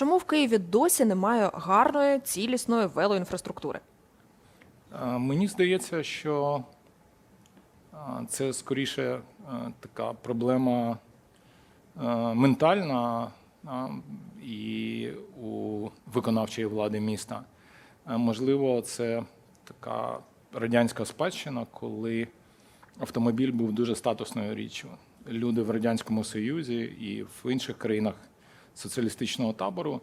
Чому в Києві досі немає гарної цілісної велоінфраструктури? Мені здається, що це скоріше така проблема ментальна і у виконавчої влади міста. Можливо, це така радянська спадщина, коли автомобіль був дуже статусною річчю. Люди в Радянському Союзі і в інших країнах соціалістичного табору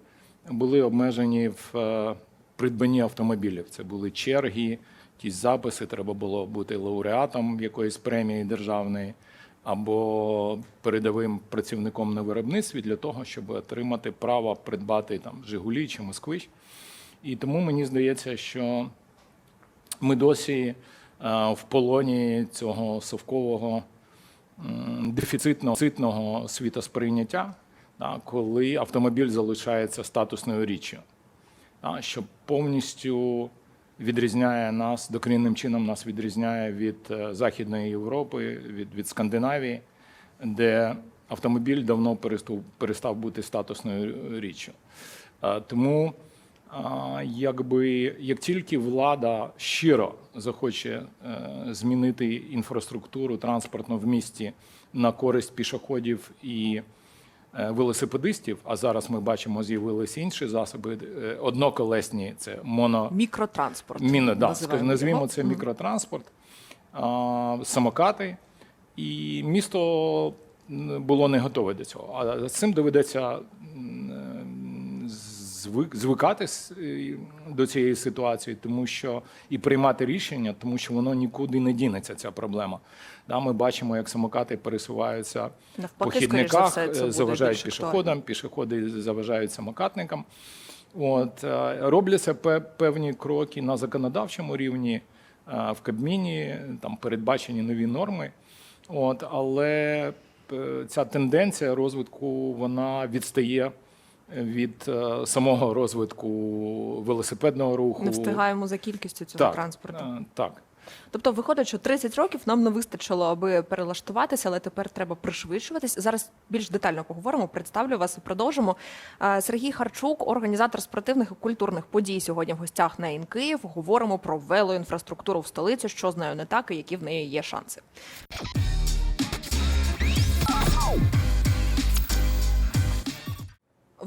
були обмежені в е, придбанні автомобілів. Це були черги, якісь записи, треба було бути лауреатом якоїсь премії державної або передовим працівником на виробництві для того, щоб отримати право придбати там Жигулі чи Москвич. І тому мені здається, що ми досі е, в полоні цього совкового дефіцитного світосприйняття, коли автомобіль залишається статусною річчю, що повністю відрізняє нас, докорінним чином нас відрізняє від е, Західної Європи, від, від Скандинавії, де автомобіль давно перестав, перестав бути статусною річчю. Тому якби як тільки влада щиро захоче е, змінити інфраструктуру транспортну в місті на користь пішоходів і велосипедистів, а зараз ми бачимо, з'явилися інші засоби е, одноколесні, це моно Мікротранспорт. Міно, да, назвімо це мікротранспорт, самокати, і місто було не готове до цього. А з цим доведеться звик, звикатись е, до цієї ситуації, тому що і приймати рішення, тому що воно нікуди не дінеться, ця проблема. Да, ми бачимо, як самокати пересуваються Навпаки, по скоріш за все, е, заважають пішоходам, пішоходи заважають самокатникам. От, е, робляться пе- певні кроки на законодавчому рівні, в Кабміні, там передбачені нові норми. От, але ця тенденція розвитку вона відстає від е, самого розвитку велосипедного руху. Не встигаємо за кількістю цього так, транспорту. е, Так. Тобто виходить, що 30 років нам не вистачило, аби перелаштуватися, але тепер треба пришвидшуватись. Зараз більш детально поговоримо. Представлю вас і продовжимо. Е, Сергій Харчук, організатор спортивних і культурних подій, сьогодні в гостях на Інкиїв. Говоримо про велоінфраструктуру в столиці, що з нею не так і які в неї є шанси.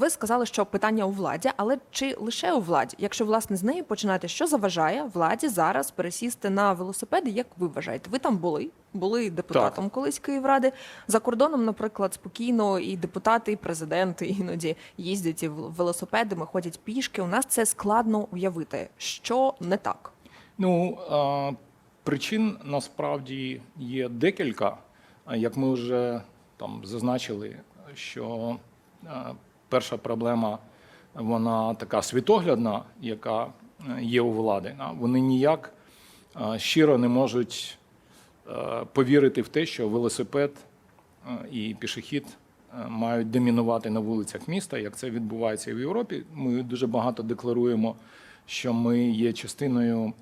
Ви сказали, що питання у владі, але чи лише у владі? Якщо власне з неї починати, що заважає владі зараз пересісти на велосипеди? Як ви вважаєте? Ви там були? Були депутатом колись Київради за кордоном, наприклад, спокійно і депутати, і президенти іноді їздять і велосипедами, ходять пішки. У нас це складно уявити, що не так. Ну, а, причин насправді є декілька. Як ми вже там зазначили, що перша проблема вона така світоглядна, яка е, є у влади. Вони ніяк щиро не можуть е, повірити в те, що велосипед е, і пішохід е, мають домінувати на вулицях міста, як це відбувається і в Європі. Ми дуже багато декларуємо, що ми є частиною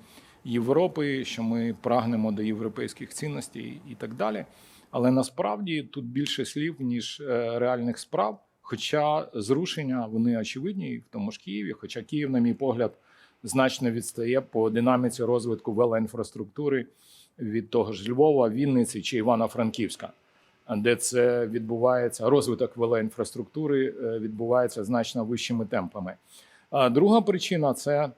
Європи, що ми прагнемо до європейських цінностей і так далі. Але насправді тут більше слів, ніж е, реальних справ. Хоча зрушення вони очевидні, в тому ж Києві. Хоча Київ, на мій погляд, значно відстає по динаміці розвитку велоінфраструктури від того ж Львова, Вінниці чи Івано-Франківська, де це відбувається розвиток велоінфраструктури е, відбувається значно вищими темпами. А друга причина це е,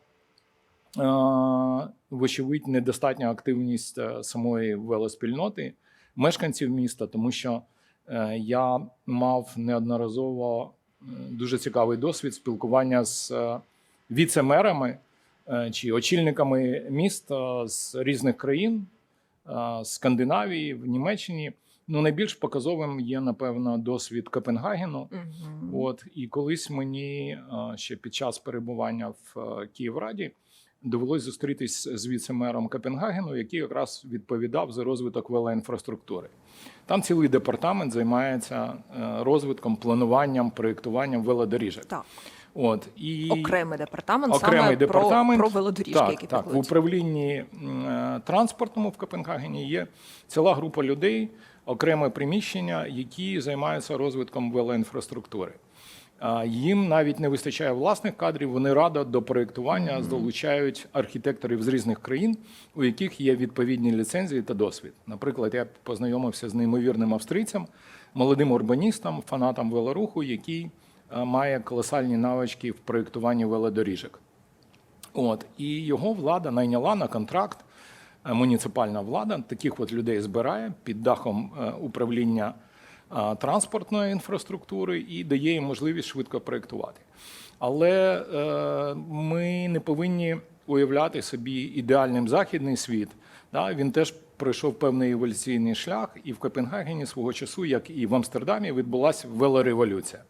вочевидь недостатня активність е, самої велоспільноти мешканців міста, тому що я мав неодноразово дуже цікавий досвід спілкування з е, віце-мерами е, чи очільниками міст е, з різних країн, е, з Скандинавії, в Німеччині. Ну, найбільш показовим є, напевно, досвід Копенгагену. От і колись мені е, ще під час перебування в е, Київраді довелось зустрітись з віце-мером Копенгагену, який якраз відповідав за розвиток велоінфраструктури. Там цілий департамент займається е, розвитком, плануванням, проєктуванням велодоріжок. Так, От і окремий департамент окремий саме департамент про, про велодоріжки, так, які так, в управлінні е, транспортному в Копенгагені є ціла група людей, окреме приміщення, які займаються розвитком велоінфраструктури. Їм навіть не вистачає власних кадрів. Вони радо до проєктування долучають архітекторів з різних країн, у яких є відповідні ліцензії та досвід. Наприклад, я познайомився з неймовірним австрійцем, молодим урбаністом, фанатом велоруху, який має колосальні навички в проєктуванні велодоріжок. От і його влада найняла на контракт. е, Муніципальна влада таких от людей збирає під дахом е, управління е, транспортної інфраструктури і дає їм можливість швидко проєктувати. Але е, ми не повинні уявляти собі ідеальним західний світ. Він теж пройшов певний еволюційний шлях, і в Копенгагені свого часу, як і в Амстердамі, відбулася велореволюція.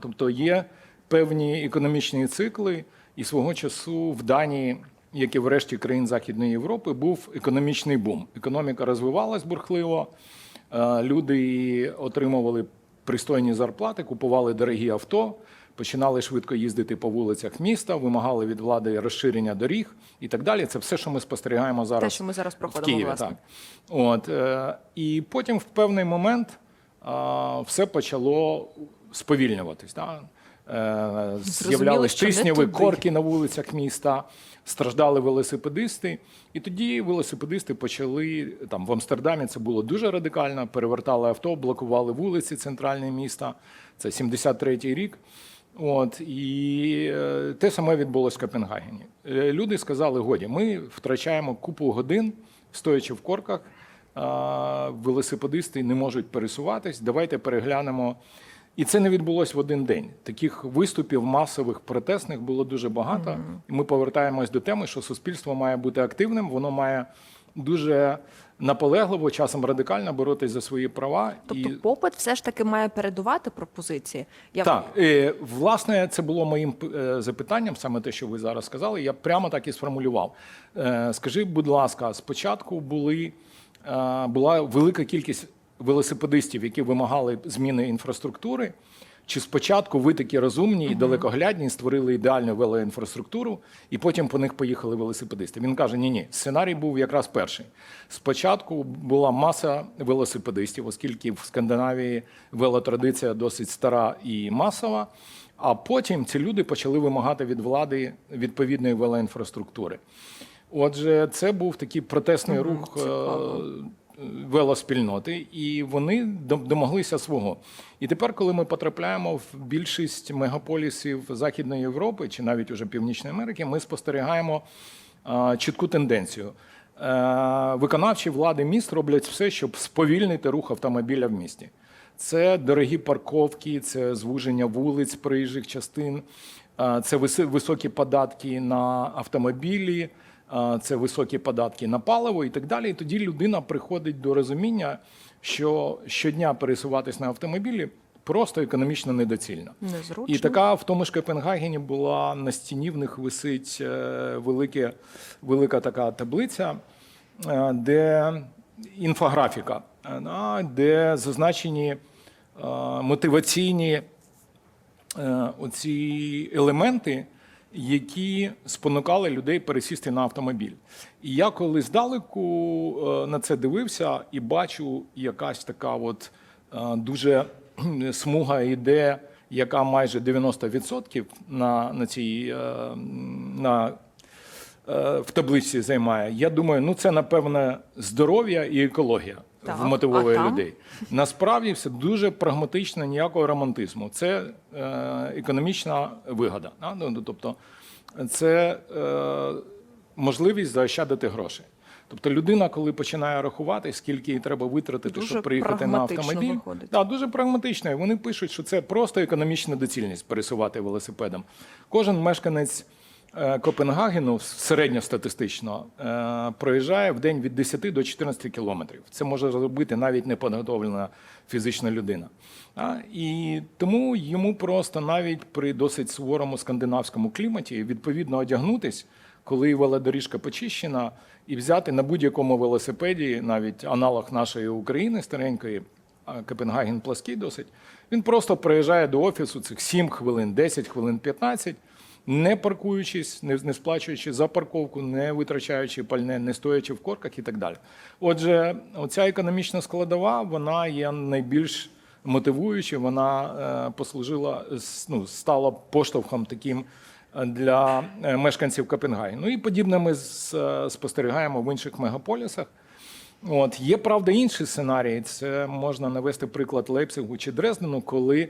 Тобто є певні економічні цикли, і свого часу в Данії, як і в решті країн Західної Європи, був економічний бум. Економіка розвивалась бурхливо, люди отримували пристойні зарплати, купували дорогі авто, починали швидко їздити по вулицях міста, вимагали від влади розширення доріг і так далі. Це все, що ми спостерігаємо зараз. Те, що ми зараз в Києві, власне. так. От, е, і потім в певний момент все почало сповільнюватись. Да? Е, З'являлись що тисняві корки на вулицях міста, страждали велосипедисти. І тоді велосипедисти почали там в Амстердамі. Це було дуже радикально. Перевертали авто, блокували вулиці центральне міста. Це 73-й рік. От і е, те саме відбулося в Копенгагені. Е, Люди сказали: годі, ми втрачаємо купу годин, стоячи в корках. Велосипедисти не можуть пересуватись. Давайте переглянемо. І це не відбулося в один день. Таких виступів масових протестних було дуже багато. І ми повертаємось до теми, що суспільство має бути активним, воно має дуже наполегливо, часом радикально боротись за свої права. Тобто і... попит все ж таки має передувати пропозиції. Я Так, е, власне, це було моїм е, запитанням, саме те, що ви зараз сказали. Я прямо так і сформулював. Е, Скажи, будь ласка, спочатку були, була велика кількість велосипедистів, які вимагали зміни інфраструктури. Чи спочатку ви такі розумні і далекоглядні створили ідеальну велоінфраструктуру, і потім по них поїхали велосипедисти? Він каже: ні, ні, сценарій був якраз перший. Спочатку була маса велосипедистів, оскільки в Скандинавії велотрадиція досить стара і масова. А потім ці люди почали вимагати від влади відповідної велоінфраструктури. Отже, це був такий протестний рух е, цікаво. Велоспільноти, і вони домоглися свого. І тепер, коли ми потрапляємо в більшість мегаполісів Західної Європи чи навіть уже Північної Америки, ми спостерігаємо чітку тенденцію. Е, Виконавчі влади міст роблять все, щоб сповільнити рух автомобіля в місті. Це дорогі парковки, це звуження вулиць, проїжджих частин, це високі податки на автомобілі, це високі податки на паливо і так далі. І тоді людина приходить до розуміння, що щодня пересуватись на автомобілі просто економічно недоцільно. незручно. І така в тому ж Копенгагені була на стіні, в них висить е, велике, велика така таблиця, е, де інфографіка, е, де зазначені мотиваційні оці елементи, які спонукали людей пересісти на автомобіль. І я коли здалеку е, на це дивився і бачу якась така от е, дуже смуга іде, яка майже 90% на, на цій е, на в таблиці займає. Я думаю, ну це напевне здоров'я і екологія вмотивовує а людей. Насправді все дуже прагматично, ніякого романтизму. Це е, економічна вигода. да? Ну, ну, Тобто, це е, можливість заощадити гроші. Тобто людина, коли починає рахувати, скільки їй треба витратити, Дуже щоб приїхати на автомобіль, виходить. Да, дуже прагматично. Вони пишуть, що це просто економічна доцільність пересувати велосипедом. Кожен мешканець Копенгагену середньостатистично е, проїжджає в день від 10 до 14 кілометрів. Це може зробити навіть неподготовлена фізична людина. І тому йому просто навіть при досить суворому скандинавському кліматі відповідно одягнутись, коли велодоріжка почищена, і взяти на будь-якому велосипеді, навіть аналог нашої України старенької, Копенгаген плаский досить. Він просто приїжджає до офісу цих 7 хвилин, 10 хвилин, 15, не паркуючись, не, не сплачуючи за парковку, не витрачаючи пальне, не стоячи в корках і так далі. Отже, оця економічна складова, вона є найбільш мотивуюча, вона е, послужила ну, стала поштовхом таким е, для е, мешканців Копенгагену. Ну і подібне ми спостерігаємо в інших мегаполісах. От є правда інший сценарій. Це можна навести приклад Лейпцигу чи Дрездену, коли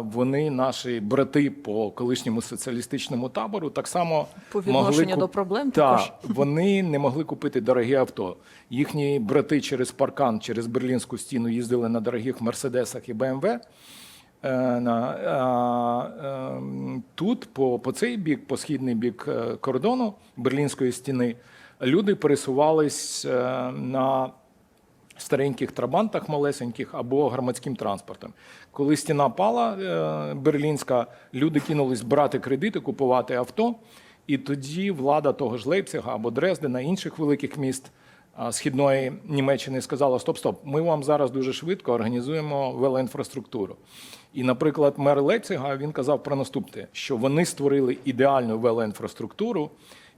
вони, наші брати по колишньому соціалістичному табору, так само По відношенню куп- до проблем Та, також. вони не могли купити дорогі авто. Їхні брати через паркан, через берлінську стіну їздили на дорогих мерседесах і БМВ. Е, ем, тут, по, по цей бік, по східний бік е, кордону Берлінської стіни, люди пересувались е, на стареньких трабантах малесеньких або громадським транспортом. Коли стіна пала е, берлінська, люди кинулись брати кредити, купувати авто. І тоді влада того ж Лейпцига або Дрездена, інших великих міст східної Німеччини сказала: Стоп, стоп, ми вам зараз дуже швидко організуємо велоінфраструктуру. І, наприклад, мер Лейпцига він казав про наступне: що вони створили ідеальну велоінфраструктуру.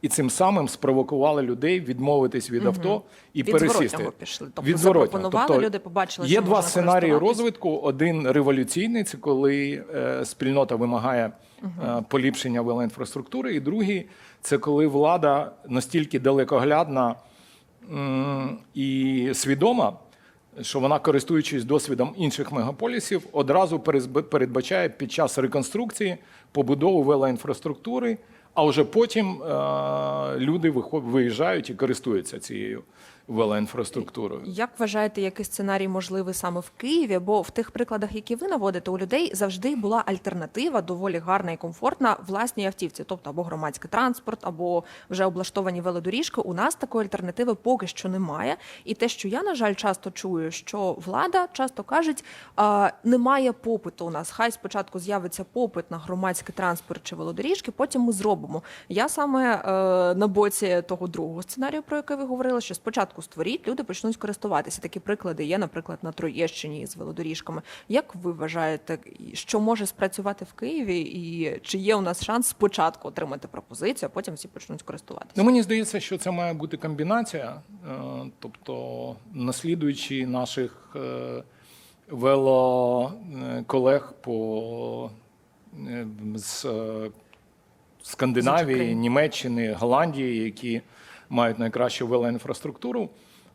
І цим самим спровокували людей відмовитись від авто і Від пересісти. пішли. Тобто Від зворотнього. люди побачили, Є що два сценарії розвитку. Один революційний це коли е, спільнота вимагає е, поліпшення велоінфраструктури, і другий це коли влада настільки далекоглядна м, і свідома, що вона, користуючись досвідом інших мегаполісів, одразу передбачає під час реконструкції побудову велоінфраструктури, а вже потім е, люди виїжджають і користуються цією велоінфраструктурою. Як вважаєте, який сценарій можливий саме в Києві? Бо в тих прикладах, які ви наводите, у людей завжди була альтернатива, доволі гарна і комфортна власній автівці, тобто або громадський транспорт, або вже облаштовані велодоріжки. У нас такої альтернативи поки що немає. І те, що я на жаль часто чую, що влада часто кажуть, немає попиту у нас. Хай спочатку з'явиться попит на громадський транспорт чи велодоріжки, потім ми зробимо. Я саме е, на боці того другого сценарію, про який ви говорили, що спочатку створіть, люди почнуть користуватися. Такі приклади є, наприклад, на Троєщині з велодоріжками. Як ви вважаєте, що може спрацювати в Києві, і чи є у нас шанс спочатку отримати пропозицію, а потім всі почнуть користуватися? Ну, мені здається, що це має бути комбінація, е, тобто наслідуючи наших е, велоколег по е, з е, Скандинавії, Німеччини, Голландії, які мають найкращу велоінфраструктуру.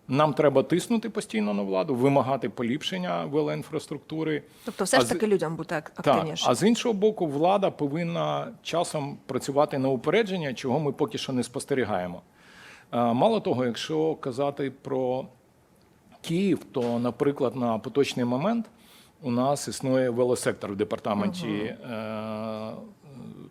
Нам треба тиснути постійно на владу, вимагати поліпшення велоінфраструктури. Тобто, все А ж з- таки людям бути ак- Так, активніше. а з іншого боку, влада повинна часом працювати на упередження, чого ми поки що не спостерігаємо. Е, Мало того, якщо казати про Київ, то, наприклад, на поточний момент у нас існує велосектор в департаменті е,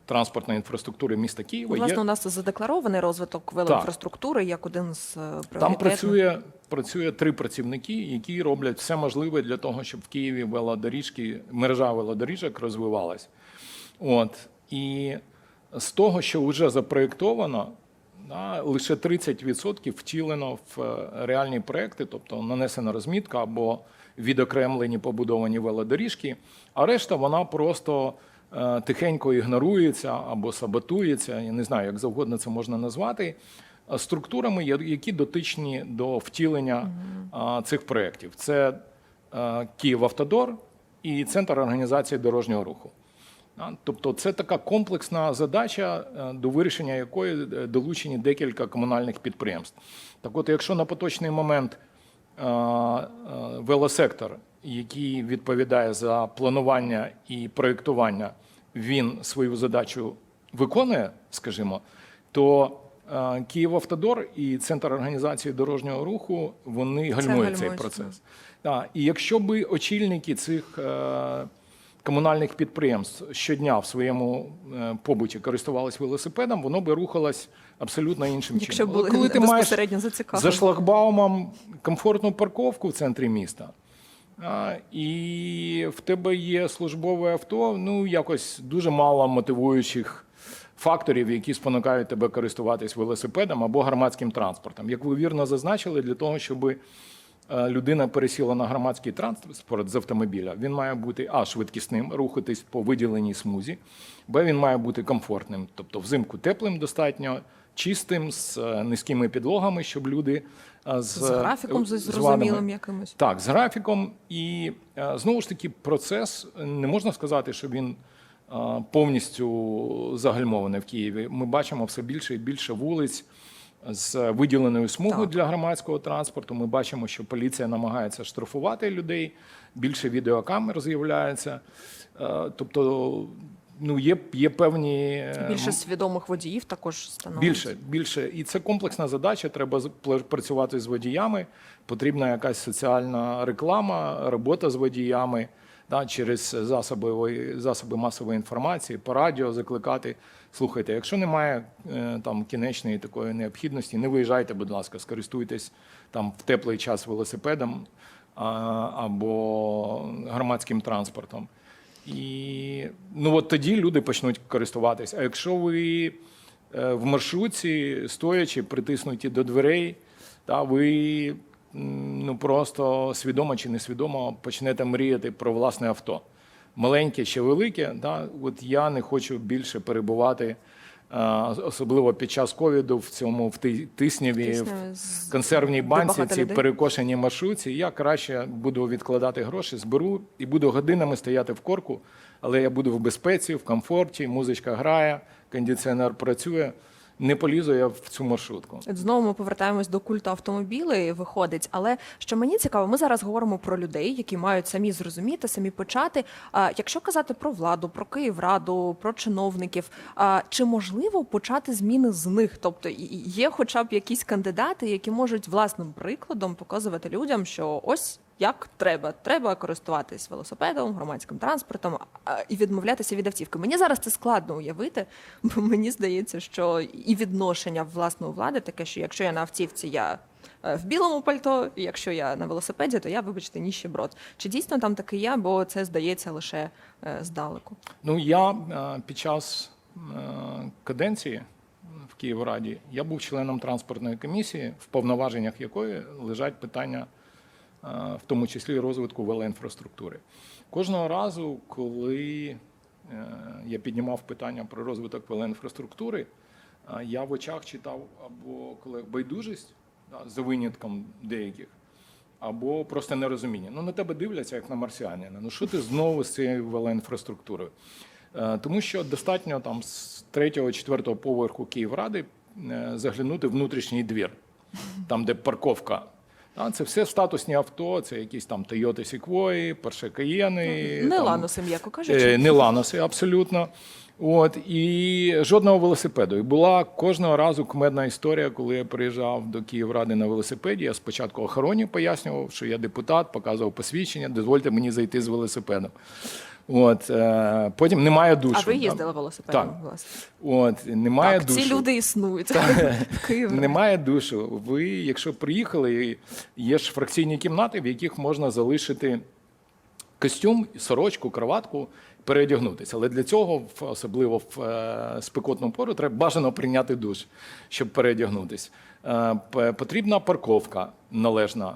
транспортної інфраструктури міста Києва. Ну, Власне, Є- у нас задекларований розвиток велоінфраструктури як один з е, Там працює, працює три працівники, які роблять все можливе для того, щоб в Києві велодоріжки, мережа велодоріжок розвивалась. От. І з того, що вже запроєктовано, да, лише 30% втілено в е, реальні проекти, тобто нанесена розмітка або відокремлені побудовані велодоріжки, а решта вона просто тихенько ігнорується або саботується, я не знаю, як завгодно це можна назвати, е, структурами, які дотичні до втілення а, цих проєктів. Це е, Київавтодор і Центр організації дорожнього руху. А, Тобто це така комплексна задача, е, до вирішення якої е, долучені декілька комунальних підприємств. Так от, якщо на поточний момент е, е, велосектор, який відповідає за планування і проєктування, він свою задачу виконує, скажімо, то е, Київавтодор і Центр організації дорожнього руху вони гальмують цей процес. І якщо би очільники цих е, комунальних підприємств щодня в своєму е, побуті користувалися велосипедом, воно би рухалось абсолютно іншим Якщо чином. були Коли ти маєш за шлагбаумом комфортну парковку в центрі міста, і в тебе є службове авто, ну якось дуже мало мотивуючих факторів, які спонукають тебе користуватись велосипедом або громадським транспортом. Як ви вірно зазначили, для того, щоб е, людина пересіла на громадський транспорт з автомобіля, він має бути а швидкісним, рухатись по виділеній смузі, б він має бути комфортним, тобто взимку теплим достатньо, чистим, з е, низькими підлогами, щоб люди е, з, З графіком з зрозумілим якимось. так, з графіком. І е, знову ж таки, процес е, не можна сказати, що він е, повністю загальмований в Києві. Ми бачимо все більше і більше вулиць з виділеною смугою Так. для громадського транспорту. Ми бачимо, що поліція намагається штрафувати людей, більше відеокамер з'являється. Е, Тобто, ну, є, є певні е, Більше свідомих водіїв також становиться. Більше, більше. І це комплексна задача. Треба працювати з водіями. Потрібна якась соціальна реклама, робота з водіями да, через засоби, засоби масової інформації, по радіо закликати. Слухайте, якщо немає е, там кінечної такої необхідності, не виїжджайте, будь ласка, скористуйтесь там в теплий час велосипедом або громадським транспортом. І ну от тоді люди почнуть користуватись. А якщо ви е, в маршрутці, стоячи, притиснуті до дверей, та ви ну просто свідомо чи несвідомо почнете мріяти про власне авто. Маленьке чи велике, да, от я не хочу більше перебувати, е, особливо під час ковіду, в цьому в ти- тисняві, в консервній банці, ці перекошені маршрутці. Я краще буду відкладати гроші, зберу і буду годинами стояти в корку, але я буду в безпеці, в комфорті, музичка грає, кондиціонер працює. Не полізу я в цю маршрутку. Знову ми повертаємось до культу автомобілів, виходить. Але що мені цікаво, ми зараз говоримо про людей, які мають самі зрозуміти, самі почати. А якщо казати про владу, про Київраду, про чиновників, а чи можливо почати зміни з них? Тобто є, хоча б якісь кандидати, які можуть власним прикладом показувати людям, що ось. Як треба, треба користуватись велосипедом, громадським транспортом і відмовлятися від автівки. Мені зараз це складно уявити, бо мені здається, що і відношення власної влади таке, що якщо я на автівці, я е, в білому пальто, і якщо я на велосипеді, то я, вибачте, ніщеброд. Чи дійсно там таке є, бо це здається лише е, здалеку? Ну я е, під час каденції в Київраді я був членом транспортної комісії, в повноваженнях якої лежать питання, в тому числі розвитку велоінфраструктури. Кожного разу, коли е, я піднімав питання про розвиток велоінфраструктури, е, я в очах читав або колег байдужість за винятком деяких, або просто нерозуміння. Ну на тебе дивляться як на марсіанина. Ну що ти знову з цією велоінфраструктурою? Е, Тому що достатньо там з третього, четвертого поверху Київради е, заглянути внутрішній двір, там, де парковка. Це все статусні авто, це якісь там Toyota Sequoia, Porsche Cayenne. Не там, ланоси, м'яко кажучи. Е, Не ланоси, абсолютно. От і жодного велосипеду. І була кожного разу кумедна історія, коли я приїжджав до Київради на велосипеді. Я спочатку охороні пояснював, що я депутат, показував посвідчення, дозвольте мені зайти з велосипедом. От е, потім немає душу. а ви їздили велосипедом, Так. власне. От немає Так, душу. ці люди існують в Києві. Немає душу. Ви, якщо приїхали, є ж фракційні кімнати, в яких можна залишити костюм, сорочку, кроватку, переодягнутися. Але для цього, особливо в е, спекотну пору, треба бажано прийняти душ, щоб переодягнутися. Е, Потрібна парковка належна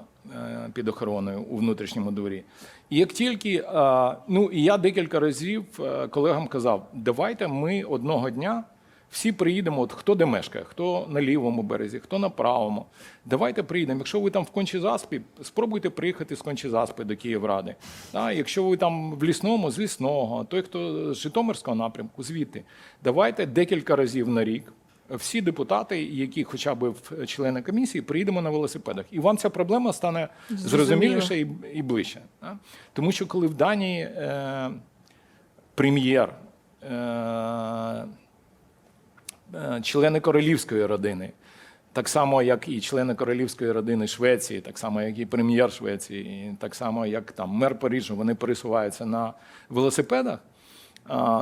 під охороною у внутрішньому дворі. І як тільки, е, ну і я декілька разів е, колегам казав, давайте ми одного дня. Всі приїдемо, от хто де мешкає, хто на лівому березі, хто на правому. Давайте приїдемо. Якщо ви там в Кончезаспі, спробуйте приїхати з Кончезаспи до Київради. А, якщо ви там в лісному, з лісного, той, хто з Житомирського напрямку, звідти. Давайте декілька разів на рік. Всі депутати, які хоча б члени комісії, приїдемо на велосипедах. І вам ця проблема стане зрозуміліше і, і ближче. да? Тому що коли в Данії е, прем'єр. Е, е, члени королівської родини, так само, як і члени королівської родини Швеції, так само, як і прем'єр Швеції, так само, як там мер Парижу, вони пересуваються на велосипедах.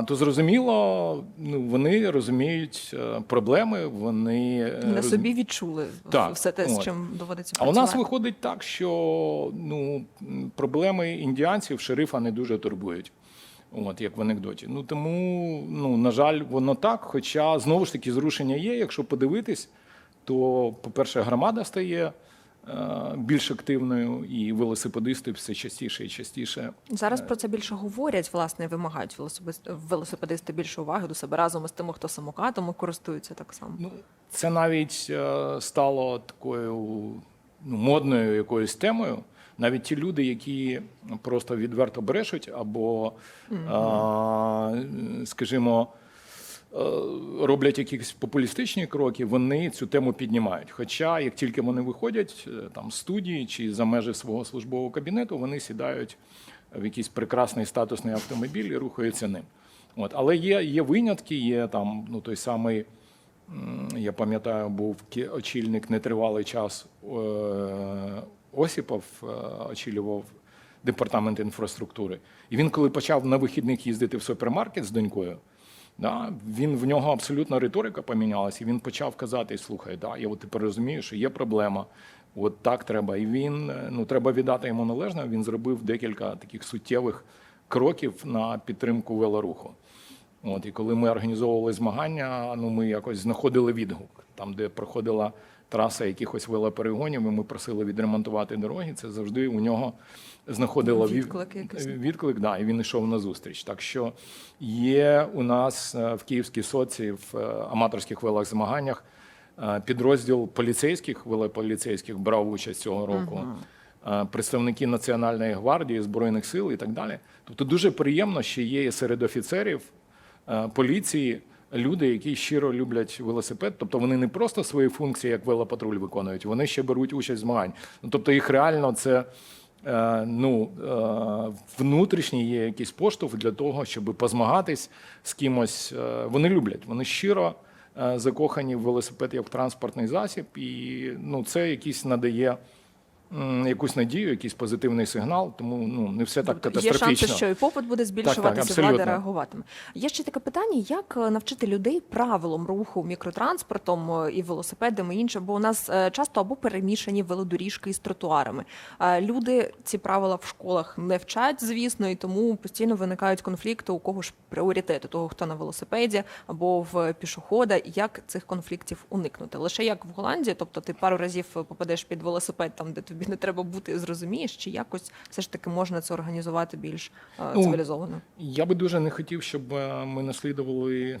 То зрозуміло, ну вони розуміють е, проблеми, вони е, На собі відчули Так, все те, з чим доводиться а у нас виходить так, що ну, проблеми індіанців шерифа не дуже турбують. От, як в анекдоті. Ну тому, ну, на жаль, воно так. Хоча знову ж таки зрушення є. Якщо подивитись, то, по-перше, громада стає більш активною, і велосипедисти все частіше і частіше. Зараз про це більше говорять, власне, вимагають велосипедисти, більше уваги до себе разом із тими, хто самокатами користується так само. Ну, це навіть е, стало такою ну, модною якоюсь темою. Навіть ті люди, які просто відверто брешуть, або, а, скажімо, е, роблять якісь популістичні кроки, вони цю тему піднімають. Хоча, як тільки вони виходять е, там з студії чи за межі свого службового кабінету, вони сідають в якийсь прекрасний статусний автомобіль і рухаються ним. От. Але є, є винятки, є там ну, той самий. Я пам'ятаю, був очільник нетривалий час е, Осіпов, е, очолював департамент інфраструктури. І він, коли почав на вихідних їздити в супермаркет з донькою, да, він в нього абсолютно риторика помінялася, і він почав казати: слухай, да, я от тепер розумію, що є проблема. От так треба. І він е, ну треба віддати йому належне. Він зробив декілька таких суттєвих кроків на підтримку велоруху. От, і коли ми організовували змагання, ну ми якось знаходили відгук. Там, де проходила траса якихось велоперегонів, і ми просили відремонтувати дороги. Це завжди у нього знаходило Відклик якийсь. відклик, да, і він йшов на зустріч. Так що є у нас е, в Київській соці в е, аматорських велозмаганнях е, підрозділ поліцейських, велополіцейських брав участь цього року. Е, Представники Національної гвардії, Збройних сил і так далі. Тобто дуже приємно, що є серед офіцерів е, поліції люди, які щиро люблять велосипед. Тобто вони не просто свої функції як велопатруль виконують, вони ще беруть участь в змагань. Ну, тобто їх реально це е, ну, е, внутрішній є якийсь поштовх для того, щоб позмагатись з кимось. Е, Вони люблять, вони щиро закохані в велосипед як транспортний засіб, і ну, це якийсь надає. Якусь надію, якийсь позитивний сигнал, тому ну не все так Тобто Є шанси, що і попит буде збільшуватися, і абсолютно. влада реагуватиме. Є ще таке питання: як е, навчити людей правилам руху мікротранспортом е, і велосипедами, і інше, бо у нас е, часто або перемішані велодоріжки із тротуарами. Люди ці правила в школах не вчать, звісно, і тому постійно виникають конфлікти. У кого ж пріоритет у того, хто на велосипеді або в пішохода. Як цих конфліктів уникнути? Лише як в Голландії, тобто ти пару разів попадеш під велосипед, там де тобі не треба бути, зрозумієш, чи якось все ж таки можна це організувати більш е, Ну, цивілізовано. Я би дуже не хотів, щоб е, ми наслідували е,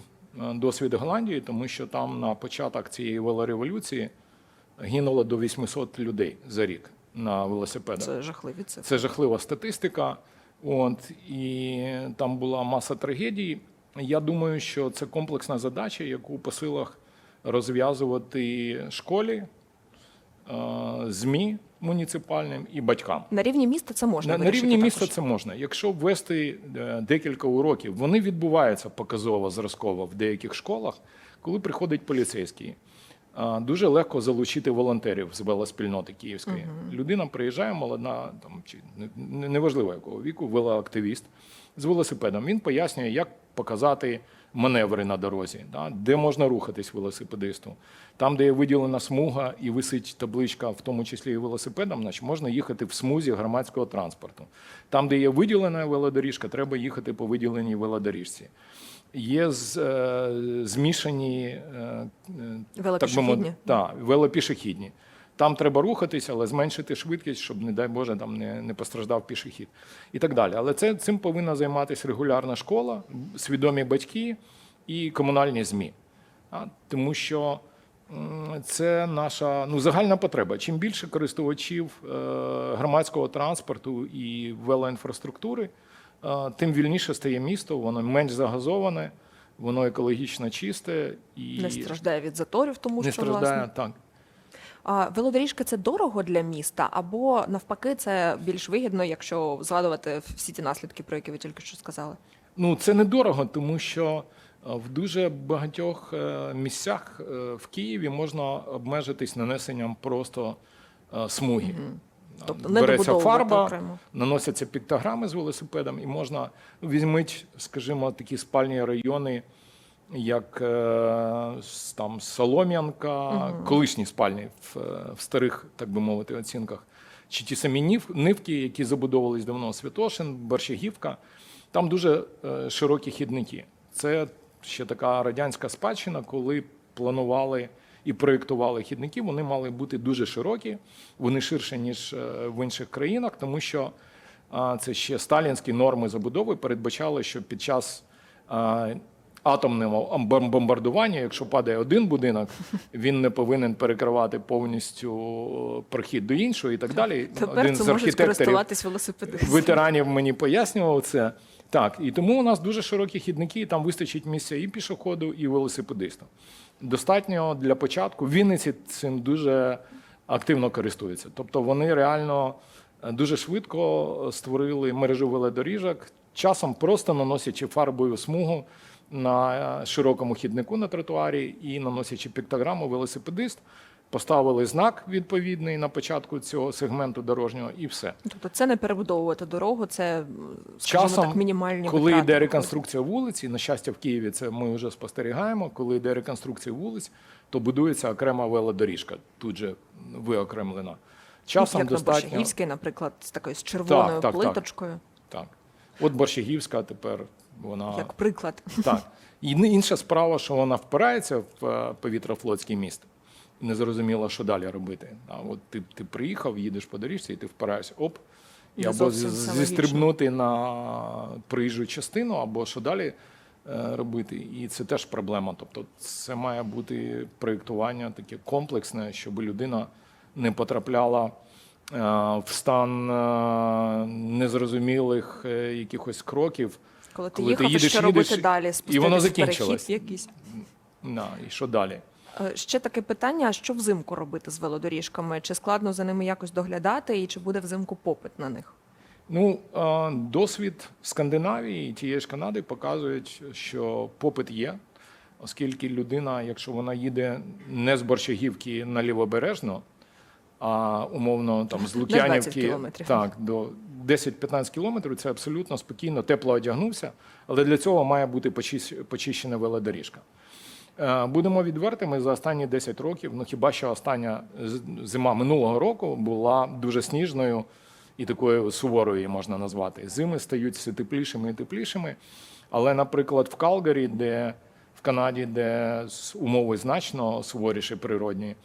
досвід Голландії, тому що там на початок цієї велореволюції гинуло до 800 людей за рік на велосипедах. Це жахливі цифри. Це жахлива статистика. От і там була маса трагедій. Я думаю, що це комплексна задача, яку по силах розв'язувати школі, ЗМІ муніципальним і батькам. На рівні міста це можна На, на рівні також. міста це можна. Якщо ввести е, декілька уроків, вони відбуваються показово зразково в деяких школах, коли приходить поліцейський. Дуже легко залучити волонтерів з велоспільноти київської. Людина приїжджає, молода, там чи неважливо якого віку, велоактивіст з велосипедом. Він пояснює, як показати маневри на дорозі, да, де можна рухатись велосипедисту. Там, де є виділена смуга і висить табличка, в тому числі і велосипедом, значить можна їхати в смузі громадського транспорту. Там, де є виділена велодоріжка, треба їхати по виділеній велодоріжці. Є з, е, змішані е, е, так би мовити, так, велопішохідні. Там треба рухатись, але зменшити швидкість, щоб, не дай Боже, там не, не постраждав пішохід і так далі. Але це, цим повинна займатися регулярна школа, свідомі батьки і комунальні ЗМІ. А, тому що це наша ну, загальна потреба. Чим більше користувачів е, громадського транспорту і велоінфраструктури, е, тим вільніше стає місто, воно менш загазоване, воно екологічно чисте і Не страждає від заторів, тому не що страждає власне. так. Велодоріжки це дорого для міста, або навпаки, це більш вигідно, якщо згадувати всі ті наслідки, про які ви тільки що сказали. Ну, це недорого, тому що е, в дуже багатьох е, місцях е, в Києві можна обмежитись нанесенням просто смуги. Тобто Береться фарба, окремо. наносяться піктограми з велосипедом, і можна візьміть, скажімо, такі спальні райони, як е, там Солом'янка, колишні спальні в, е, в старих, так би мовити, оцінках. Чи ті самі нив, нивки, які забудовувались давно Святошин, Борщагівка. Там дуже е, широкі хідники. Це ще така радянська спадщина, коли планували і проєктували хідники, вони мали бути дуже широкі, вони ширше, ніж в інших країнах, тому що це ще сталінські норми забудови передбачали, що під час а, атомного бом- якщо падає один будинок, він не повинен перекривати повністю прохід до іншого і так далі. Тепер Один це з архітекторів ветеранів мені пояснював це. Так, і тому у нас дуже широкі хідники, і там вистачить місця і пішоходу, і велосипедисту. Достатньо для початку. Вінниці цим дуже активно користуються. Тобто вони реально е, дуже швидко створили мережу велодоріжок, часом просто наносячи фарбову смугу на широкому хіднику на тротуарі і наносячи піктограму велосипедист. Поставили знак відповідний на початку цього сегменту дорожнього, і все. Тобто це не перебудовувати дорогу, це скажімо Часом, так, мінімальні коли витрати йде реконструкція вулиці, на щастя, в Києві це ми вже спостерігаємо. Коли йде реконструкція вулиць, то будується окрема велодоріжка, тут же виокремлена. Часом як на Борщагівській, наприклад, з такою з червоною Так, так, так. плиточкою, так. От Борщагівська тепер вона як приклад. так. І інша справа, що вона впирається в е, повітрофлотський міст. Не зрозуміло, що далі робити. А от ти, ти приїхав, їдеш по доріжці, і ти впираєшся, оп, і Не або зістрибнути на проїжджу частину, або що далі е, робити. І це теж проблема. Тобто, це має бути проєктування таке комплексне, щоб людина не потрапляла е, в стан незрозумілих якихось кроків. Коли ти Коли ти їхав, їдеш, що робити їдеш, далі? і воно в перехід закінчилось. якийсь. На, і що далі? Е, Ще таке питання: а що взимку робити з велодоріжками? Чи складно за ними якось доглядати, і чи буде взимку попит на них? Ну, е, досвід Скандинавії і тієї ж Канади показують, що попит є, оскільки людина, якщо вона їде не з Борщагівки на Лівобережно, а умовно там з 20 Лук'янівки кілометрів. так, до 10-15 кілометрів, це абсолютно спокійно, тепло одягнувся, але для цього має бути почищена велодоріжка. Е, Будемо відвертими за останні 10 років. Ну хіба що остання зима минулого року була дуже сніжною і такою суворою її можна назвати. Зими стають все теплішими і теплішими. Але, наприклад, в Калгарі, де в Канаді, де умови значно суворіші природні,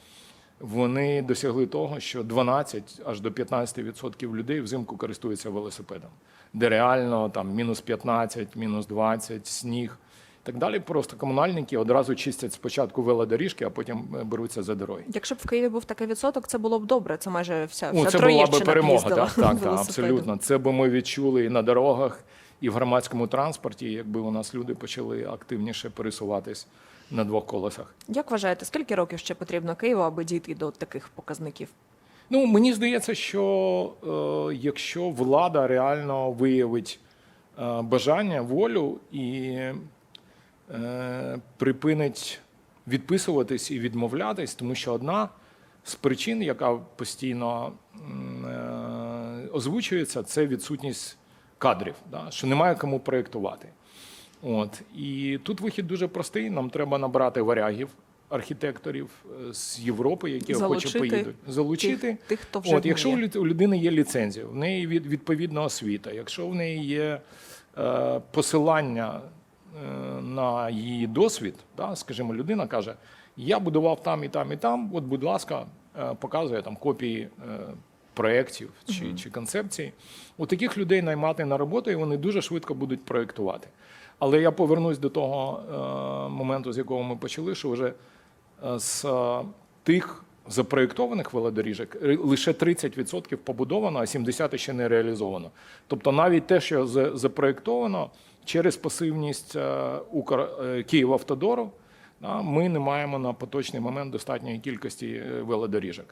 вони досягли того, що 12 аж до 15% людей взимку користуються велосипедом, де реально там мінус 15, мінус 20, сніг. і Так далі, просто комунальники одразу чистять спочатку велодоріжки, а потім е, беруться за дороги. Якщо б в Києві був такий відсоток, це було б добре. Це майже вся, вся Ну, це була би перемога. Так, так, так, абсолютно. Це би ми відчули і на дорогах, і в громадському транспорті, якби у нас люди почали активніше пересуватись на двох колесах. Як вважаєте, скільки років ще потрібно Києву, аби дійти до таких показників? Ну, мені здається, що е, якщо влада реально виявить е, бажання, волю і е, припинить відписуватись і відмовлятись, тому що одна з причин, яка постійно е, озвучується, це відсутність кадрів, да? що немає кому проєктувати. От. І тут вихід дуже простий. Нам треба набрати варягів, архітекторів е, з Європи, які охоче поїдуть. Залучити. Тих, тих хто вже От, якщо у у людини є ліцензія, в неї від, відповідна освіта, якщо в неї є е, посилання е, на її досвід, да, скажімо, людина каже: я будував там і там, і там. От, будь ласка, е, показує там копії е, проєктів чи, чи концепцій. У таких людей наймати на роботу, і вони дуже швидко будуть проєктувати. Але я повернусь до того е, моменту, з якого ми почали, що вже е, з е, тих запроєктованих велодоріжок лише 30% побудовано, а 70% ще не реалізовано. Тобто навіть те, що за- запроєктовано через пасивність Київавтодору, ми не маємо на поточний момент достатньої кількості велодоріжок.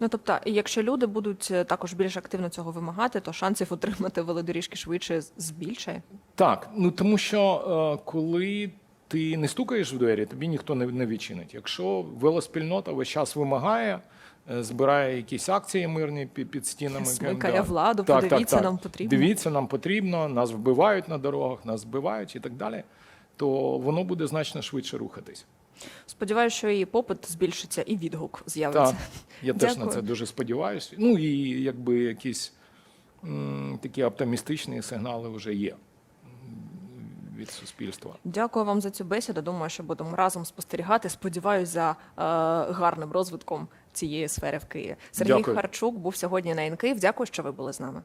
Ну тобто, якщо люди будуть е, також більш активно цього вимагати, то шансів отримати велодоріжки швидше збільшає. Так, ну тому що е, коли ти не стукаєш в двері, тобі ніхто не, не відчинить. Якщо велоспільнота весь час вимагає, е, збирає якісь акції мирні під, під стінами. Смикає да. владу, Так, подивіться, так, так. нам потрібно. Дивіться, нам потрібно, нас вбивають на дорогах, нас збивають і так далі, то воно буде значно швидше рухатись. Сподіваюся, що і попит збільшиться, і відгук з'явиться. Так, я теж на це дуже сподіваюся. Ну і якби якісь м, такі оптимістичні сигнали вже є. Від суспільства. Дякую вам за цю бесіду. Думаю, що будемо разом спостерігати. Сподіваюсь, за е, гарним розвитком цієї сфери в Києві. Сергій Дякую. Харчук був сьогодні на НК. Дякую, що ви були з нами.